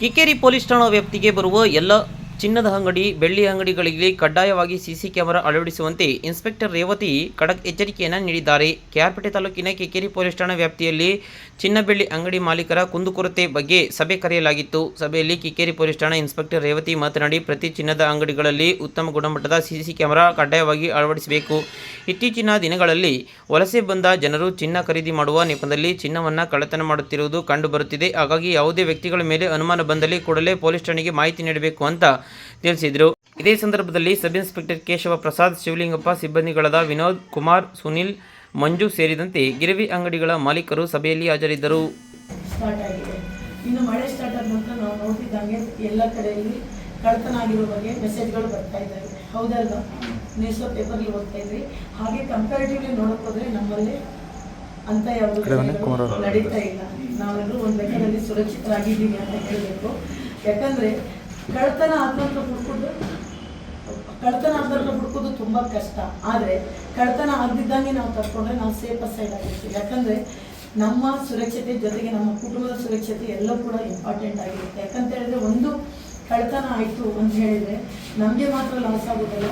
Kikkeri police ಠಾಣಾ ವ್ಯಾಪ್ತಿಗೆ ಬರುವ ಎಲ್ಲ ಚಿನ್ನದ ಅಂಗಡಿ, ಬೆಳ್ಳಿ ಅಂಗಡಿಗಳಿಗೆ ಕಡ್ಡಾಯವಾಗಿ ಸಿಸಿ ಕ್ಯಾಮೆರಾ ಅಳವಡಿಸುವಂತೆ ಇನ್ಸ್ಪೆಕ್ಟರ್ ರೇವತಿ ಖಡಕ್ ಎಚ್ಚರಿಕೆಯನ್ನು ನೀಡಿದ್ದಾರೆ. ಕೆಆರ್ಪೇಟೆ ತಾಲೂಕಿನ ಕೆಕೇರಿ ಪೊಲೀಸ್ ಠಾಣಾ ವ್ಯಾಪ್ತಿಯಲ್ಲಿ ಚಿನ್ನ ಬೆಳ್ಳಿ ಅಂಗಡಿ ಮಾಲೀಕರ ಕುಂದುಕೊರತೆ ಬಗ್ಗೆ ಸಭೆ ಕರೆಯಲಾಗಿತ್ತು. ಸಭೆಯಲ್ಲಿ ಕಿಕ್ಕೇರಿ ಪೊಲೀಸ್ ಠಾಣಾ ಇನ್ಸ್ಪೆಕ್ಟರ್ ರೇವತಿ ಮಾತನಾಡಿ, ಪ್ರತಿ ಚಿನ್ನದ ಅಂಗಡಿಗಳಲ್ಲಿ ಉತ್ತಮ ಗುಣಮಟ್ಟದ ಸಿಸಿ ಕ್ಯಾಮೆರಾ ಕಡ್ಡಾಯವಾಗಿ ಅಳವಡಿಸಬೇಕು. ಇತ್ತೀಚಿನ ದಿನಗಳಲ್ಲಿ ವಲಸೆ ಬಂದ ಜನರು ಚಿನ್ನ ಖರೀದಿ ಮಾಡುವ ನೆಪದಲ್ಲಿ ಚಿನ್ನವನ್ನು ಕಳ್ಳತನ ಮಾಡುತ್ತಿರುವುದು ಕಂಡುಬರುತ್ತಿದೆ. ಹಾಗಾಗಿ ಯಾವುದೇ ವ್ಯಕ್ತಿಗಳ ಮೇಲೆ ಅನುಮಾನ ಬಂದಲ್ಲಿ ಕೂಡಲೇ ಪೊಲೀಸ್ ಠಾಣೆಗೆ ಮಾಹಿತಿ ನೀಡಬೇಕು ಅಂತ ತಿಳಿಸಿದರು. ಇದೇ ಸಂದರ್ಭದಲ್ಲಿ ಸಬ್ ಇನ್ಸ್ಪೆಕ್ಟರ್ ಕೇಶವ ಪ್ರಸಾದ್ ಶಿವಲಿಂಗಪ್ಪ ಸಿಬ್ಬಂದಿಗಳಾದ ವಿನೋದ್ ಕುಮಾರ್ ಸುನಿಲ್ ಮಂಜು ಸೇರಿದಂತೆ ಗಿರವಿ ಅಂಗಡಿಗಳ ಮಾಲೀಕರು ಸಭೆಯಲ್ಲಿ ಹಾಜರಿದ್ದರು. ಸ್ಟಾರ್ಟ್ ಆಗಿದೆ. ಇನ್ನು ಮಳೆ ಸ್ಟಾರ್ಟ್ ಆದ ನಂತರ ನಾವು ನೋಡ್ತಿದ್ದಂಗೆ ಎಲ್ಲ ಕಡೆಯಲ್ಲಿ ಕಳ್ತನ ಆಗಿರೋ ಬಗ್ಗೆ ಮೆಸೇಜ್ಗಳು ಬರ್ತಾ ಇದ್ದಾವೆ. ಹೌದಲ್ವಾ? ನ್ಯೂಸ್ ಪೇಪರ್ಲಿ ಓದ್ತಾ ಇದ್ವಿ. ಹಾಗೆ ಕಂಪ್ಯಾರಿಟಿವ್ಲಿ ನೋಡಕ್ ಹೋದ್ರೆ ನಮ್ಮಲ್ಲಿ ಅಂತ ಯಾವುದು ನಡೀತಾ ಇಲ್ಲ. ನಾವೆಲ್ಲರೂ ಒಂದು ಲೆಕ್ಕದಲ್ಲಿ ಸುರಕ್ಷಿತರಾಗಿದ್ದೀವಿ ಅಂತ ಹೇಳಬೇಕು. ಯಾಕಂದ್ರೆ ಕಳ್ತನ ಆತ್ಮಹತ್ಯೆ ಹುಡ್ಕೋದು ಕಳ್ತನ ಆತ್ಮಹತ್ಯೆ ಹುಡ್ಕೋದು ತುಂಬಾ ಕಷ್ಟ. ಆದರೆ ಕಳ್ತನ ಆಗದಿದ್ದಂಗೆ ನಾವು ತಕ್ಕೊಂಡ್ರೆ ನಾವು ಸೇಫರ್ ಸೈಡ್ ಆಗಿರ್ತೀವಿ. ಯಾಕಂದ್ರೆ ನಮ್ಮ ಸುರಕ್ಷತೆ ಜೊತೆಗೆ ನಮ್ಮ ಕುಟುಂಬದ ಸುರಕ್ಷತೆ ಎಲ್ಲ ಕೂಡ ಇಂಪಾರ್ಟೆಂಟ್ ಆಗಿರುತ್ತೆ. ಯಾಕಂತ ಹೇಳಿದ್ರೆ ಒಂದು ಕಳ್ತನ ಆಯಿತು ಅಂತ ಹೇಳಿದ್ರೆ ನಮಗೆ ಮಾತ್ರ ಲಾಸ್ ಆಗೋದಲ್ಲ